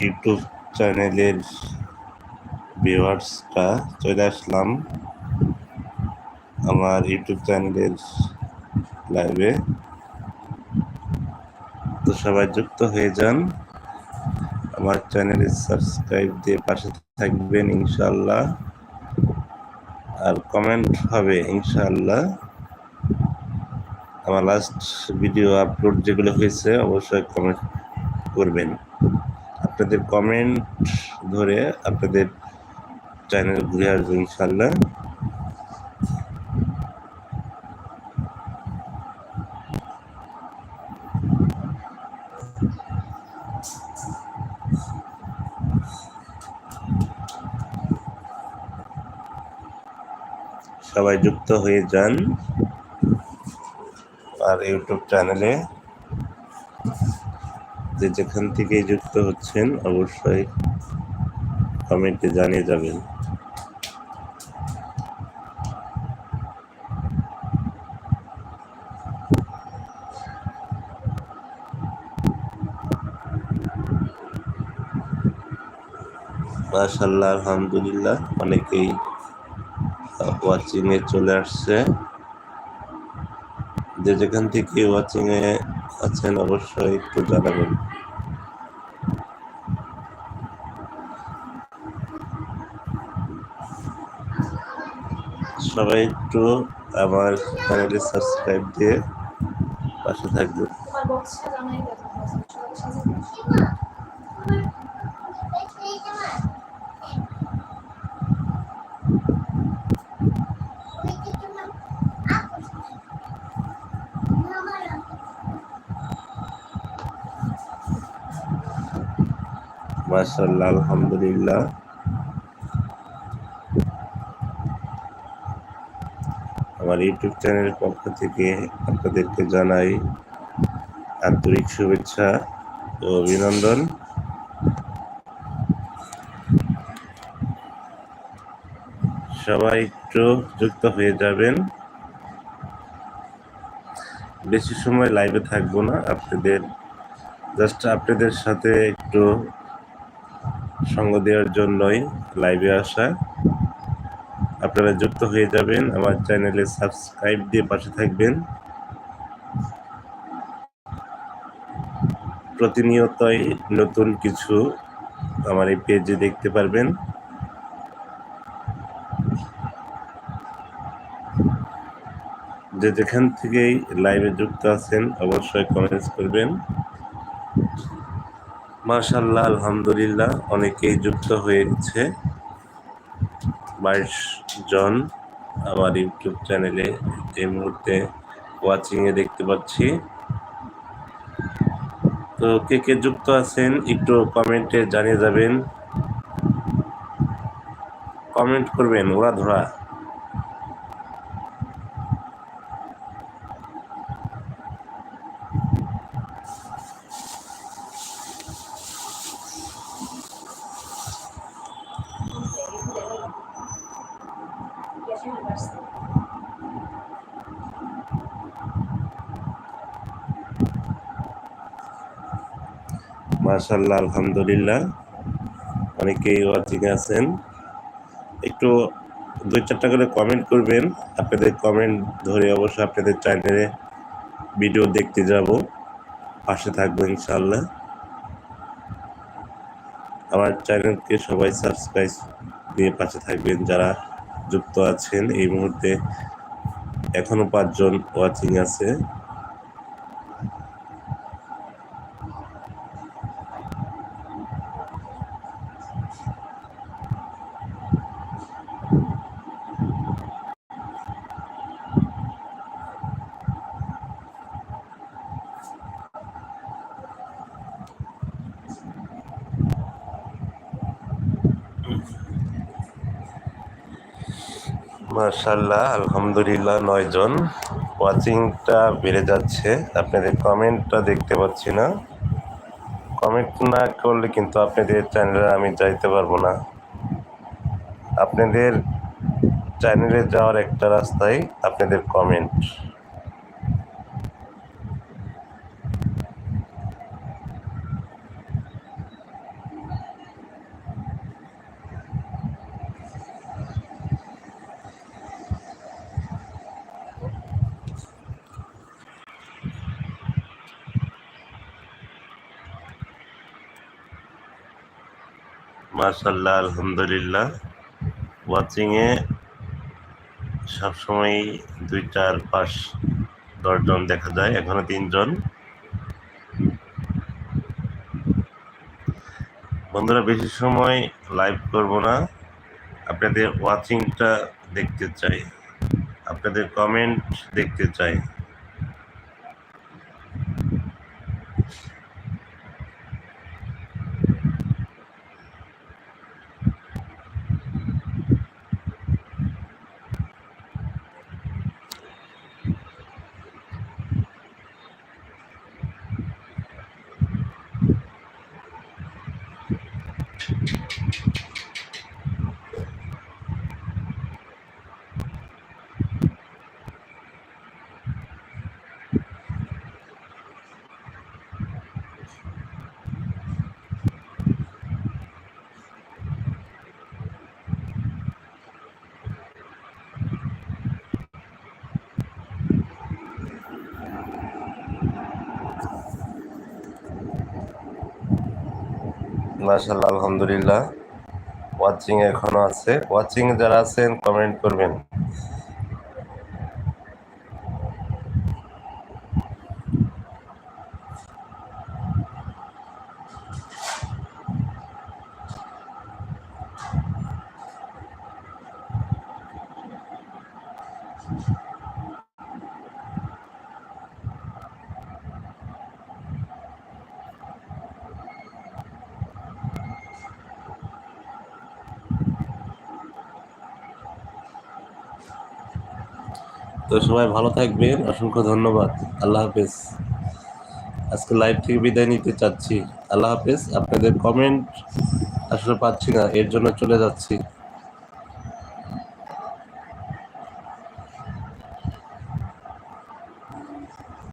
YouTube চ্যানেলের ভিউয়ার্সটা চলে আসলাম আমার ইউটিউব চ্যানেলের লাইভে। তো সবাই যুক্ত হয়ে যান। আমার চ্যানেলে সাবস্ক্রাইব দিয়ে পাশে থাকবেন ইনশাল্লাহ আর কমেন্ট হবে ইনশাল্লাহ আমার লাস্ট ভিডিও আপলোড যেগুলো হয়েছে, অবশ্যই কমেন্ট করবেন। আপনাদের কমেন্ট ধরে আপনাদের চ্যানেল ঘুরে আসব ইনশাল্লাহ সবাই যুক্ত হয়ে যান। আর ইউটিউব চ্যানেলে যে যেখান থেকে যুক্ত হচ্ছেন, অবশ্যই কমেন্টে জানিয়ে যাবেন। মাশাল্লাহ আলহামদুলিল্লাহ, অনেকেই ওয়াচিং এ চলে আসছে। যে যেখান থেকে ওয়াচিং এ আছেন অবশ্যই একটু জানাবেন। সবাই একটু আমার চ্যানেলে সাবস্ক্রাইব দিয়ে পাশে থাকবেন। মাশাল্লাহ আলহামদুলিল্লাহ। আমার ইউটিউব চ্যানেলের পক্ষ থেকে আপনাদেরকে জানাই আন্তরিক শুভেচ্ছা ও অভিনন্দন। সবাই একটু যুক্ত হয়ে যাবেন। বেশি সময় লাইভে থাকব না, আপনাদের জাস্ট আপনাদের সাথে একটু সঙ্গ দেওয়ার জন্যই লাইভে আসা। আপনারা যুক্ত হয়ে যাবেন, আমার চ্যানেলে সাবস্ক্রাইব দিয়ে পাশে থাকবেন। প্রতিনিয়তই নতুন কিছু আমার এই পেজে দেখতে পারবেন। যে যেখান থেকেই লাইভে যুক্ত আছেন, অবশ্যই কমেন্টস করবেন। মাশাল্লাহ আলহামদুলিল্লাহ, অনেকেই যুক্ত হয়েছে। বাইশ জন আমার ইউটিউব চ্যানেলে এই মুহূর্তে ওয়াচিংয়ে দেখতে পাচ্ছি। তো কে কে যুক্ত আছেন, একটু কমেন্টে জানিয়ে যাবেন। কমেন্ট করবেন, ওরা ধরা। মাশাল্লাহ আলহামদুলিল্লাহ। অনেকেই ওয়াচিং আছেন। একটু দুই চারটা করে কমেন্ট করবেন। আপনাদের কমেন্ট ধরে অবশ্যই আপনাদের চ্যানেলে ভিডিও দেখতে যাব। পাশে থাকব ইনশাল্লাহ আমার চ্যানেলকে সবাই সাবস্ক্রাইব দিয়ে পাশে থাকবেন। যারা যুক্ত আছেন, এই মুহূর্তে এখনও পাঁচজন ওয়াচিং আছে। মার্শাল্লাহ আলহামদুলিল্লাহ নয়জন ওয়াচিংটা বেড়ে যাচ্ছে। আপনাদের কমেন্টটা দেখতে পাচ্ছি না। কমেন্ট না করলে কিন্তু আপনাদের চ্যানেলে আমি যাইতে পারব না। আপনাদের চ্যানেলে যাওয়ার একটা রাস্তাই আপনাদের কমেন্ট মার্শাল্লাহ আলহামদুলিল্লাহ। ওয়াচিংয়ে সবসময় দুই চার পাঁচ দশজন দেখা যায়, এখনও তিনজন। বন্ধুরা, বেশি সময় লাইভ করব না। আপনাদের ওয়াচিংটা দেখতে চাই। আপনাদের কমেন্ট দেখতে চাই। মাশাল্লাহ আলহামদুলিল্লাহ। ওয়াচিং এখনও আছে। ওয়াচিং যারা আছেন কমেন্ট করবেন। তো সবাই ভালো থাকবেন, অসংখ্য ধন্যবাদ। আল্লাহ হাফেজ। আজকে লাইভ থেকে বিদায় নিতে চাচ্ছি। আল্লাহ হাফেজ, আপনাদের কমেন্ট আসলে পাচ্ছি না, এর জন্য চলে যাচ্ছি।